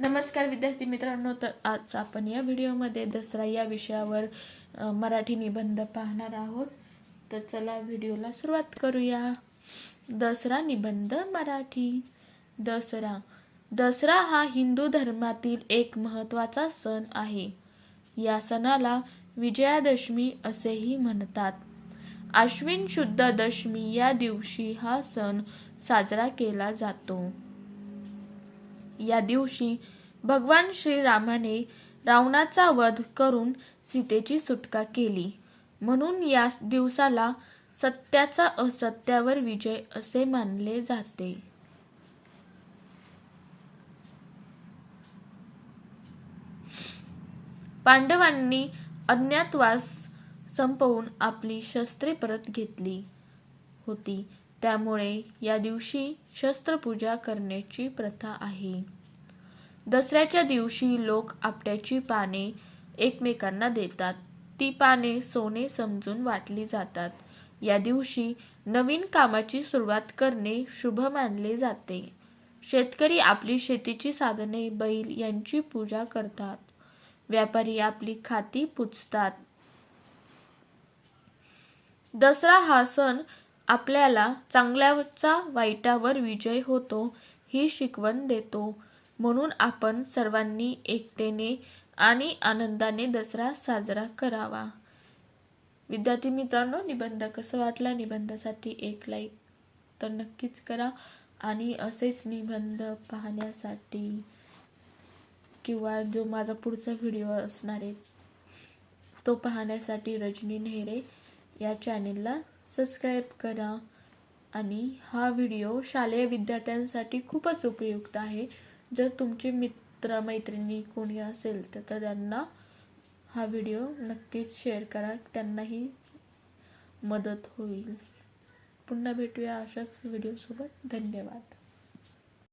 नमस्कार विद्यार्थी मित्रांनो तर आज आपण या व्हिडिओमध्ये दसरा या विषयावर मराठी निबंध पाहणार आहोत. तर चला व्हिडिओला सुरुवात करूया. दसरा निबंध मराठी. दसरा. दसरा हा हिंदू धर्मातील एक महत्त्वाचा सण आहे. या सणाला विजयादशमी असेही म्हणतात. आश्विन शुद्ध दशमी या दिवशी हा सण साजरा केला जातो. या दिवशी भगवान श्रीरामाने रावणाचा वध करून सीतेची सुटका केली. म्हणून या दिवसाला सत्याचा असत्यावर विजय असे मानले जाते. पांडवांनी अज्ञातवास संपवून आपली शस्त्रे परत घेतली होती. त्यामुळे या दिवशी शस्त्रपूजा करण्याची प्रथा आहे. दसऱ्याच्या दिवशी लोक आपट्याची पाने एकमेकांना देतात. ती पाने सोने समजून वाटली जातात. या दिवशी नवीन कामाची सुरुवात करणे शुभ मानले जाते. शेतकरी आपली शेतीची साधने बैल यांची पूजा करतात. व्यापारी आपली खाती पुजतात. दसरा हा सण आपल्याला चांगल्याचा वाईटावर विजय होतो ही शिकवण देतो. म्हणून आपण सर्वांनी एकतेने आणि आनंदाने दसरा साजरा करावा. विद्यार्थी मित्रांनो निबंध कसं वाटला? निबंधासाठी एक लाईक तर नक्कीच करा. आणि असेच निबंध पाहण्यासाठी किंवा जो माझा पुढचा व्हिडिओ असणार आहे तो पाहण्यासाठी रजनी नेहरे या चॅनेलला सबस्क्राईब करा आणि हा व्हिडिओ शालेय विद्यार्थ्यांसाठी खूपच उपयुक्त आहे. जर तुमचे मित्र मैत्रिणी कोणी असेल तर तर त्यांना हा व्हिडिओ नक्कीच शेअर करा. त्यांनाही मदत होईल. पुन्हा भेटूया अशाच व्हिडिओसोबत धन्यवाद.